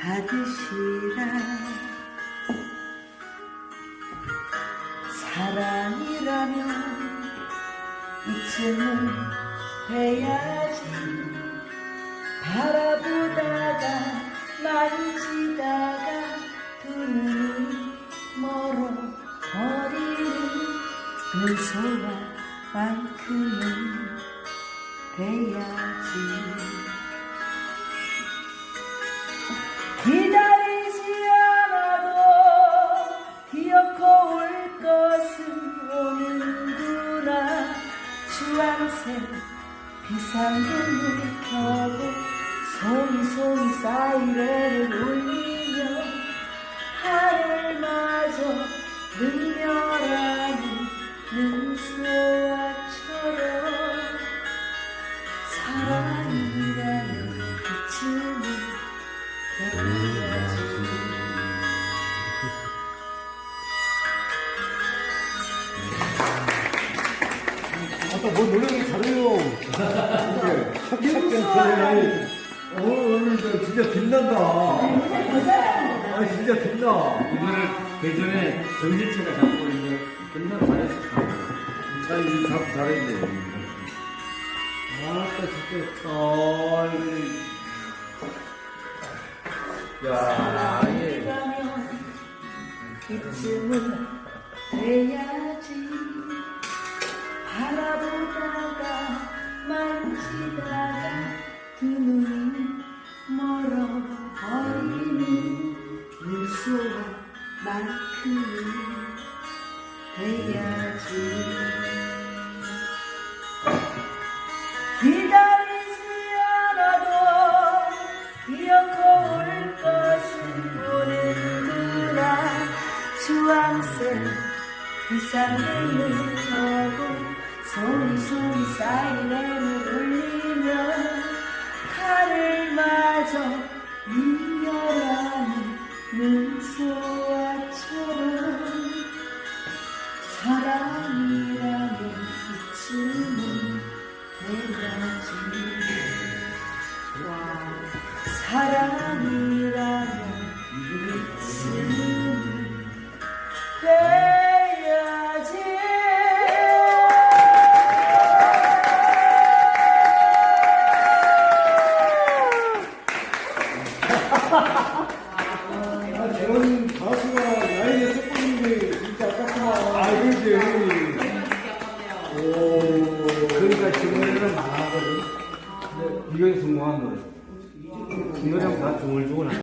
받으시라. 사랑이라면 이쯤은 돼야지. 바라보다가 만지다가 두 눈이 멀어 버리는 눈소와만큼은 돼야지 주황색 비상등을 켜고 송이 송이 사이렌을 울리며 하늘 마저 능멸하는 능소 아까 뭐 노래를 잘해요. 이게 샵샵 소리. 오늘 오늘 저 진짜 빛난다. 아 진짜 빛나. 이거를 대전에 정신차가 잡고 있는 끝나 잘했어. 나이 잡 잘했네. 아따 진짜. 아 이거. 야 이게. 라면 이쯤은 돼야 두 눈이 멀어버리는 미소와 만큼은 돼야지. 기다리지 않아도 기어코 올 것은 오는구나. 주황색 비상등을 켜고 소리 소리 사이 눈소와처럼 사랑이라는 이쯤은 돼야지 사랑이 노래는 많아거든. 이건 성공한 노래. 이 노래는 다 중얼중얼 하는